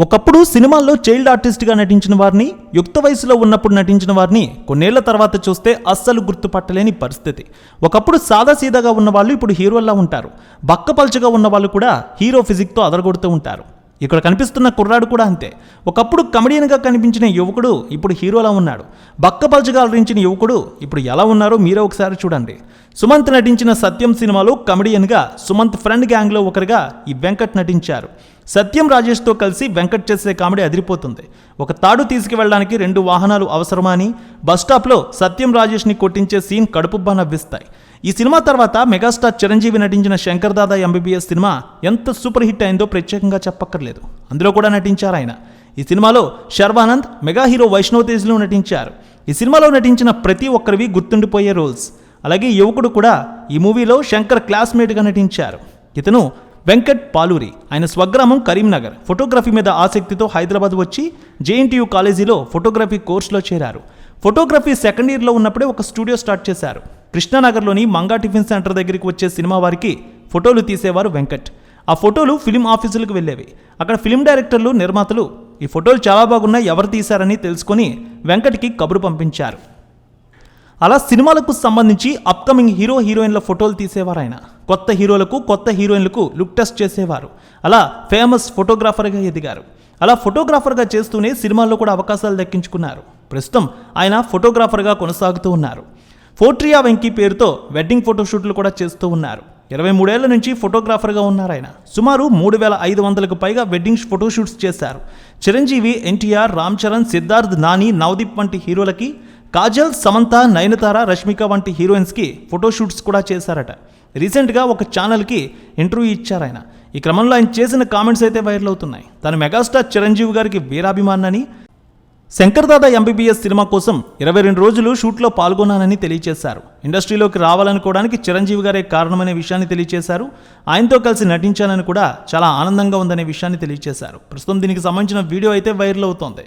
ఒకప్పుడు సినిమాల్లో చైల్డ్ ఆర్టిస్ట్గా నటించిన వారిని యుక్త వయసులో ఉన్నప్పుడు నటించిన వారిని కొన్నేళ్ళ తర్వాత చూస్తే అస్సలు గుర్తుపట్టలేని పరిస్థితి. ఒకప్పుడు సాదాసీదాగా ఉన్న వాళ్ళు ఇప్పుడు హీరోల్లా ఉంటారు. బక్కపల్చగా ఉన్న వాళ్ళు కూడా హీరో ఫిజిక్తో అదరగొడుతూ ఉంటారు. ఇక్కడ కనిపిస్తున్న కుర్రాడు కూడా అంతే. ఒకప్పుడు కమెడియన్గా కనిపించిన యువకుడు ఇప్పుడు హీరోలా ఉన్నాడు. బక్కపల్చగా అలరించిన యువకుడు ఇప్పుడు ఎలా ఉన్నారో మీరే ఒకసారి చూడండి. సుమంత్ నటించిన సత్యం సినిమాలో కమెడియన్గా సుమంత్ ఫ్రెండ్ గ్యాంగ్లో ఒకరిగా ఈ వెంకట్ నటించారు. సత్యం రాజేష్తో కలిసి వెంకట్ చేసే కామెడీ అదిరిపోతుంది. ఒక తాడు తీసుకువెళ్ళడానికి రెండు వాహనాలు అవసరమా అని బస్టాప్లో సత్యం రాజేష్ని కొట్టించే సీన్ కడుపుబ్బా నవ్విస్తాయి. ఈ సినిమా తర్వాత మెగాస్టార్ చిరంజీవి నటించిన శంకర్ దాదా ఎంబీబీఎస్ సినిమా ఎంత సూపర్ హిట్ అయిందో ప్రత్యేకంగా చెప్పక్కర్లేదు. అందులో కూడా నటించారు ఆయన. ఈ సినిమాలో శర్వానంద్ మెగా హీరో వైష్ణవ్ తేజ్లో నటించారు. ఈ సినిమాలో నటించిన ప్రతి ఒక్కరివి గుర్తుండిపోయే రోల్స్. అలాగే యువకుడు కూడా ఈ మూవీలో శంకర్ క్లాస్మేట్గా నటించారు. ఇతను వెంకట్ పాలూరి ఆయన స్వగ్రామం కరీంనగర్. ఫోటోగ్రఫీ మీద ఆసక్తితో హైదరాబాద్ వచ్చి జేఎన్టీయూ కాలేజీలో ఫోటోగ్రఫీ కోర్సులో చేరారు. ఫోటోగ్రఫీ సెకండ్ ఇయర్లో ఉన్నప్పుడే ఒక స్టూడియో స్టార్ట్ చేశారు. కృష్ణానగర్లోని మంగా టిఫిన్ సెంటర్ దగ్గరికి వచ్చే సినిమా వారికి ఫోటోలు తీసేవారు వెంకట్. ఆ ఫోటోలు ఫిలిం ఆఫీసులకు వెళ్ళేవి. అక్కడ ఫిలిం డైరెక్టర్లు నిర్మాతలు ఈ ఫోటోలు చాలా బాగున్నాయి ఎవరు తీశారని తెలుసుకొని వెంకట్కి కబురు పంపించారు. అలా సినిమాలకు సంబంధించి అప్కమింగ్ హీరో హీరోయిన్ల ఫోటోలు తీసేవారు ఆయన. కొత్త హీరోలకు కొత్త హీరోయిన్లకు లుక్ టెస్ట్ చేసేవారు. అలా ఫేమస్ ఫోటోగ్రాఫర్గా ఎదిగారు. అలా ఫోటోగ్రాఫర్గా చేస్తూనే సినిమాల్లో కూడా అవకాశాలు దక్కించుకున్నారు. ప్రస్తుతం ఆయన ఫోటోగ్రాఫర్గా కొనసాగుతూ ఉన్నారు. ఫోట్రియా వెంకీ పేరుతో వెడ్డింగ్ ఫోటోషూట్లు కూడా చేస్తూ ఉన్నారు. ఇరవై మూడేళ్ళ నుంచి ఫోటోగ్రాఫర్గా ఉన్నారు ఆయన. సుమారు మూడు వేల ఐదు వందలకు పైగా వెడ్డింగ్ ఫోటోషూట్స్ చేశారు. చిరంజీవి ఎన్టీఆర్ రామ్ చరణ్ సిద్ధార్థ్ నాని నవదీప్ వంటి హీరోలకి కాజల్ సమంత నయనతార రష్మిక వంటి హీరోయిన్స్కి ఫోటోషూట్స్ కూడా చేశారట. రీసెంట్గా ఒక ఛానల్కి ఇంటర్వ్యూ ఇచ్చారు ఆయన. ఈ క్రమంలో ఆయన చేసిన కామెంట్స్ అయితే వైరల్ అవుతున్నాయి. తను మెగాస్టార్ చిరంజీవి గారికి వీరాభిమానని శంకర్ దాదా ఎంబీబీఎస్ సినిమా కోసం ఇరవై రెండు రోజులు షూట్లో పాల్గొన్నానని తెలియజేశారు ఇండస్ట్రీలోకి రావాలనుకోవడానికి చిరంజీవి గారే కారణమనే విషయాన్ని తెలియజేశారు ఆయనతో కలిసి నటించానని కూడా చాలా ఆనందంగా ఉందనే విషయాన్ని తెలియజేశారు ప్రస్తుతం దీనికి సంబంధించిన వీడియో అయితే వైరల్ అవుతోంది.